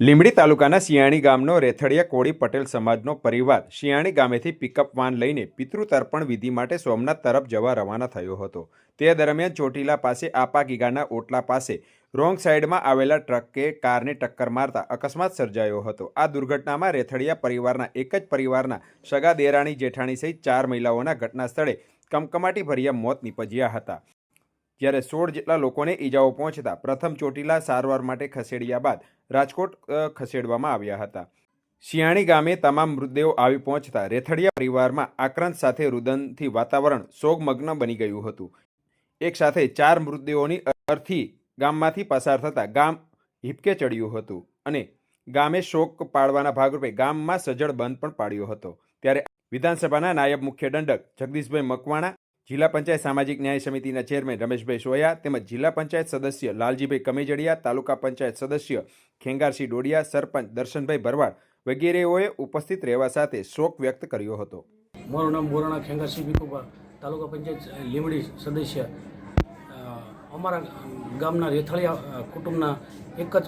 લીંબડી તાલુકાના શિયાણી ગામનો રેથડિયા કોળી પટેલ સમાજનો પરિવાર શિયાણી ગામેથી પિકઅપ વાન લઈને પિતૃતર્પણ વિધિ માટે સોમનાથ તરફ જવા રવાના થયો હતો. તે દરમિયાન ચોટીલા પાસે આપા ગીગાના ઓટલા પાસે રોંગ સાઈડમાં આવેલા ટ્રકે કારને ટક્કર મારતા અકસ્માત સર્જાયો હતો. આ દુર્ઘટનામાં રેથડિયા પરિવારના એક જ પરિવારના સગા દેરાણી જેઠાણી સહિત ચાર મહિલાઓના ઘટના સ્થળે કમકમાટી ભર્યા મોત નીપજ્યા હતા. જ્યારે સોળ જેટલા લોકોને ઈજાઓ પહોંચતા પ્રથમ ચોટીલા સારવાર માટે ખસેડ્યા બાદ રાજકોટ ખસેડવામાં આવ્યા હતા. શિયાણી ગામે તમામ મૃતદેહો આવી પહોંચતા રેથડિયા પરિવારમાં આક્રંદ સાથે રુદનથી વાતાવરણ શોકમગ્ન બની ગયું હતું. એક સાથે ચાર મૃતદેહોની અર્થી ગામમાંથી પસાર થતાં ગામ હિપકે ચડ્યું હતું અને ગામે શોક પાડવાના ભાગરૂપે ગામમાં સજ્જડ બંધ પણ પાડ્યો હતો. ત્યારે વિધાનસભાના નાયબ મુખ્ય દંડક જગદીશભાઈ મકવાણા જિલ્લા પંચાયત સામાજિક ન્યાય સમિતિના ચેરમેન રમેશભાઈ સોયા તેમજ જિલ્લા પંચાયત સદસ્ય લાલજીભાઈ કમેજડિયા, તાલુકા પંચાયત સદસ્ય ખેંગારસિંહ ડોડિયા, સરપંચ દર્શનભાઈ ભરવાડ વગેરેઓએ ઉપસ્થિત રહેવા સાથે શોક વ્યક્ત કર્યો હતો. મારું નામ બોરાણા ખેંગારસિંહ ભીખુભા તાલુકા પંચાયત લીમડી સદસ્ય. અમારા ગામના રેથળિયા કુટુંબના એક જ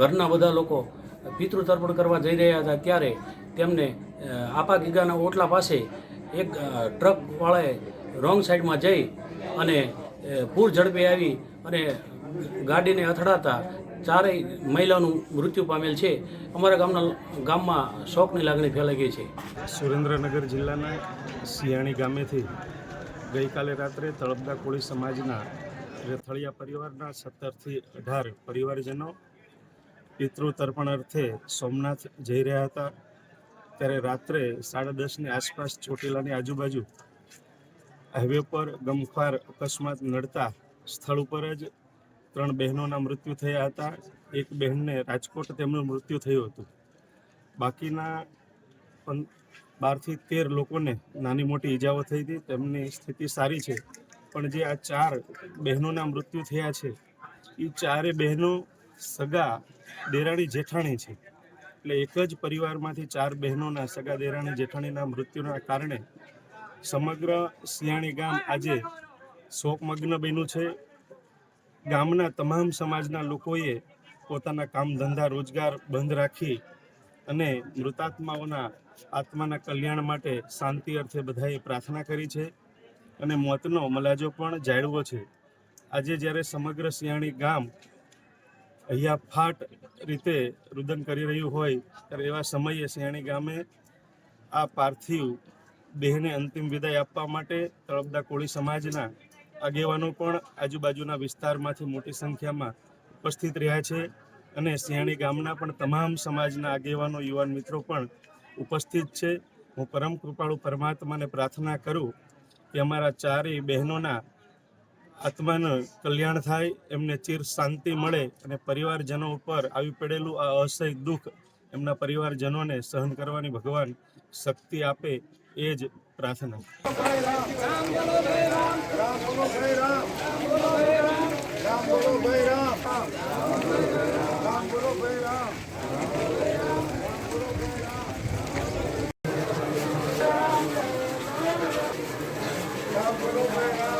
ઘરના બધા લોકો પિતૃ તર્પણ કરવા જઈ રહ્યા હતા ત્યારે તેમને આપા ગીગાના ઓટલા પાસે એક ટ્રકવાળાએ રોંગ સાઈડમાં જઈ અને પૂર ઝડપે આવી અને ગાડીને અથડાતા ચારેય મહિલાઓનું મૃત્યુ પામેલ છે. અમારા ગામના ગામમાં શોકની લાગણી ફેલાઈ ગઈ છે. સુરેન્દ્રનગર જિલ્લાના સિયાણી ગામેથી ગઈકાલે રાત્રે તળપદા કોળી સમાજના રેથળિયા પરિવારના સત્તરથી અઢાર પરિવારજનો પિતૃ તર્પણ અર્થે સોમનાથ જઈ રહ્યા હતા. ત્યારે રાત્રે સાડા દસની આસપાસ ચોટીલાની આજુબાજુ હાઈવે પર ગમખ્વાર અકસ્માત નડતા સ્થળ ઉપર જ ત્રણ બહેનોના મૃત્યુ થયા હતા. એક બહેનને રાજકોટ તેમનું મૃત્યુ થયું હતું. બાકીના પણ બારથી તેર લોકોને નાની મોટી ઈજાઓ થઈ હતી. તેમની સ્થિતિ સારી છે, પણ જે આ ચાર બહેનોના મૃત્યુ થયા છે એ ચારે બહેનો સગા, દેરાણી, જેઠાણી છે. એટલે એક જ પરિવારમાંથી ચાર બહેનોના સગા દેરાણી જેઠાણીના મૃત્યુના કારણે સમગ્ર સિયાણી ગામ આજે શોકમગ્ન બન્યું છે. ગામના તમામ સમાજના લોકોએ પોતાના કામ ધંધા રોજગાર બંધ રાખી અને મૃતાત્માઓના આત્માના કલ્યાણ માટે શાંતિ અર્થે બધાએ પ્રાર્થના કરી છે અને મોતનો મલાજો પણ જાળવો છે. આજે જ્યારે સમગ્ર સિયાણી ગામ અહીંયા ફાટ રીતે રુદન કરી રહ્યું હોય, ત્યારે એવા સમયે શિયાણી ગામે આ પાર્થિવ દેહને અંતિમ વિદાય આપવા માટે તળપદા કોળી સમાજના આગેવાનો પણ આજુબાજુના વિસ્તારમાંથી મોટી સંખ્યામાં ઉપસ્થિત રહ્યા છે અને સિયાણી ગામના પણ તમામ સમાજના આગેવાનો, યુવાન મિત્રો પણ ઉપસ્થિત છે. હું પરમ કૃપાળુ પરમાત્માને પ્રાર્થના કરું કે અમારા ચારેય બહેનોના આત્માનું કલ્યાણ થાય એમને ચીર શાંતિ મળે અને પરિવારજનો ઉપર આવી પડેલું આ અસહ્ય દુઃખ એમના પરિવારજનોને સહન કરવાની ભગવાન શક્તિ આપે એ જ પ્રાર્થના. Bravo,